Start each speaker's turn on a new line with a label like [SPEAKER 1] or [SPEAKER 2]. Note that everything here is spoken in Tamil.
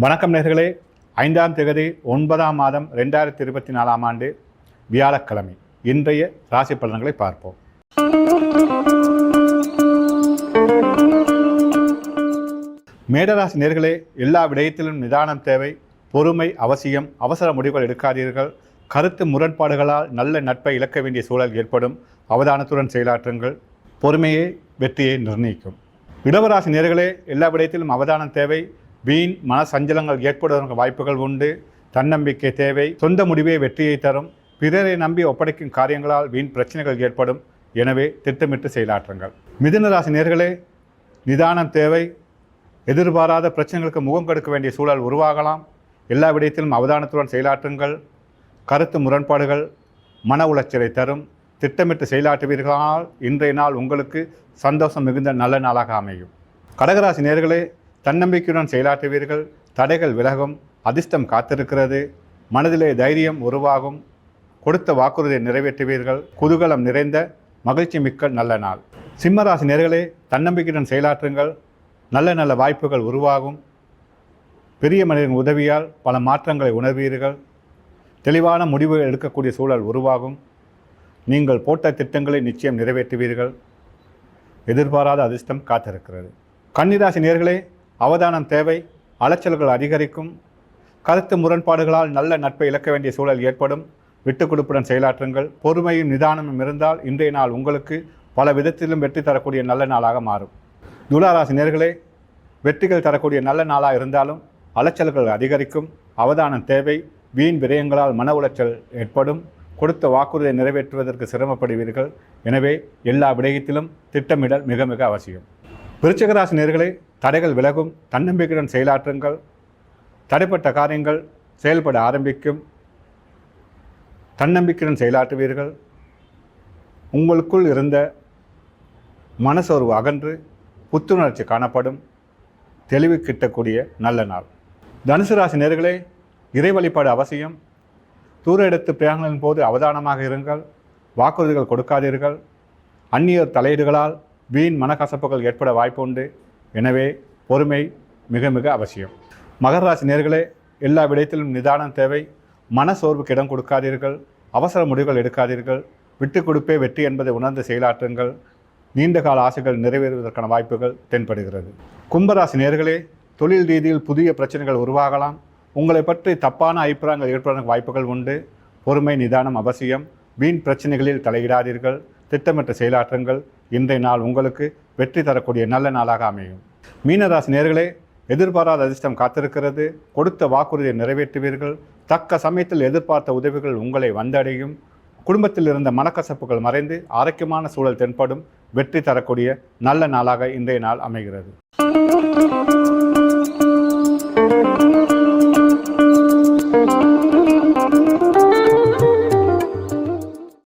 [SPEAKER 1] வணக்கம் நேர்களே. ஐந்தாம் தேதி ஒன்பதாம் மாதம் ரெண்டாயிரத்தி இருபத்தி நாலாம் ஆண்டு வியாழக்கிழமை. இன்றைய ராசி பலன்களை பார்ப்போம். மேடராசி நேர்களே எல்லா விடயத்திலும் நிதானம் தேவை பொறுமை அவசியம் அவசர முடிவுகள் எடுக்காதீர்கள். கருத்து முரண்பாடுகளால் நல்ல நட்பை இழக்க வேண்டிய சூழல் ஏற்படும். அவதானத்துடன் செயலாற்றுங்கள். பொறுமையே வெற்றியை நிர்ணயிக்கும். இடவராசி நேர்களே எல்லா விடயத்திலும் அவதானம் தேவை வீண் மன சஞ்சலங்கள் ஏற்படுவதற்கு வாய்ப்புகள் உண்டு. தன்னம்பிக்கை தேவை. சொந்த முடிவே வெற்றியை தரும். பிறரை நம்பி ஒப்படைக்கும் காரியங்களால் வீண் பிரச்சனைகள் ஏற்படும். எனவே திட்டமிட்டு செயலாற்றுங்கள். மிதுனராசி நேர்களே நிதானம் தேவை. எதிர்பாராத பிரச்சனைகளுக்கு முகம் கொடுக்க வேண்டிய சூழல் உருவாகலாம். எல்லா விடயத்திலும் அவதானத்துடன் செயலாற்றுங்கள். கருத்து முரண்பாடுகள் மன உளைச்சலை தரும். திட்டமிட்டு செயலாற்றுவீர்களானால் இன்றைய நாள் உங்களுக்கு சந்தோஷம் மிகுந்த நல்ல நாளாக அமையும். கடகராசி நேர்களே தன்னம்பிக்கையுடன் செயலாற்றுவீர்கள். தடைகள் விலகும். அதிர்ஷ்டம் காத்திருக்கிறது. மனதிலே தைரியம் உருவாகும். கொடுத்த வாக்குறுதியை நிறைவேற்றுவீர்கள். குதூகலம் நிறைந்த மகிழ்ச்சி மிக்க நல்ல நாள். சிம்மராசி நேர்களே தன்னம்பிக்கையுடன் செயலாற்றுங்கள். நல்ல நல்ல வாய்ப்புகள் உருவாகும். பெரிய மனிதன் உதவியால் பல மாற்றங்களை உணர்வீர்கள். தெளிவான முடிவுகள் எடுக்கக்கூடிய சூழல் உருவாகும். நீங்கள் போட்ட திட்டங்களை நிச்சயம் நிறைவேற்றுவீர்கள். எதிர்பாராத அதிர்ஷ்டம் காத்திருக்கிறது. கன்னிராசி நேர்களே அவதானம் தேவை அலைச்சல்கள் அதிகரிக்கும். கருத்து முரண்பாடுகளால் நல்ல நட்பை இழக்க வேண்டிய சூழல் ஏற்படும். விட்டுக் கொடுப்புடன் செயலாற்றுங்கள். பொறுமையும் நிதானமும் இருந்தால் இன்றைய நாள் உங்களுக்கு பல விதத்திலும் வெற்றி தரக்கூடிய நல்ல நாளாக மாறும். துலாராசி நேர்களே வெற்றிகள் தரக்கூடிய நல்ல நாளாக இருந்தாலும் அலைச்சல்கள் அதிகரிக்கும். அவதானம் தேவை. வீண் விரயங்களால் மன உளைச்சல் ஏற்படும். கொடுத்த வாக்குறுதியை நிறைவேற்றுவதற்கு சிரமப்படுவீர்கள். எனவே எல்லா விடயத்திலும் திட்டமிடல் மிக மிக அவசியம். விருச்சகராசி நேர்களே தடைகள் விலகும் தன்னம்பிக்கையுடன் செயலாற்றுங்கள். தடைப்பட்ட காரியங்கள் செயல்பட ஆரம்பிக்கும். தன்னம்பிக்கையுடன் செயலாற்றுவீர்கள். உங்களுக்குள் இருந்த மனசோர்வு அகன்று புத்துணர்ச்சி காணப்படும். தெளிவு கிட்டக்கூடிய நல்ல நாள். தனுசு ராசி நேர்களே இறை வழிபாடு அவசியம். தூர இடத்து பிரயாணங்களின் போது அவதானமாக இருங்கள். வாக்குறுதிகள் கொடுக்காதீர்கள். அந்நியர் தலையீடுகளால் வீண் மனக்கசப்புகள் ஏற்பட வாய்ப்புண்டு. எனவே பொறுமை மிக மிக அவசியம். மகர ராசி நேர்களே எல்லா விடயத்திலும் நிதானம் தேவை. மன சோர்வுக்கு இடம் கொடுக்காதீர்கள். அவசர முடிவுகள் எடுக்காதீர்கள். விட்டு கொடுப்பே வெற்றி என்பதை உணர்ந்து செயலாற்றுங்கள். நீண்ட கால ஆசைகள் நிறைவேறுவதற்கான வாய்ப்புகள் தென்படுகிறது. கும்பராசி நேர்களே தொழில் ரீதியில் புதிய பிரச்சனைகள் உருவாகலாம். உங்களை பற்றி தப்பான அபிப்பிராயங்கள் ஏற்படுவதற்கு வாய்ப்புகள் உண்டு. பொறுமை நிதானம் அவசியம். வீண் பிரச்சனைகளில் தலையிடாதீர்கள். திட்டமிட்ட செயலாற்றுங்கள். இன்றைய நாள் உங்களுக்கு வெற்றி தரக்கூடிய நல்ல நாளாக அமையும். மீனராசி நேர்களே எதிர்பாராத அதிர்ஷ்டம் காத்திருக்கிறது. கொடுத்த வாக்குறுதியை நிறைவேற்றுவீர்கள். தக்க சமயத்தில் எதிர்பார்த்த உதவிகள் உங்களை வந்தடையும். குடும்பத்தில் இருந்த மனக்கசப்புகள் மறைந்து ஆரோக்கியமான சூழல் தென்படும். வெற்றி தரக்கூடிய நல்ல நாளாக இன்றைய நாள் அமைகிறது.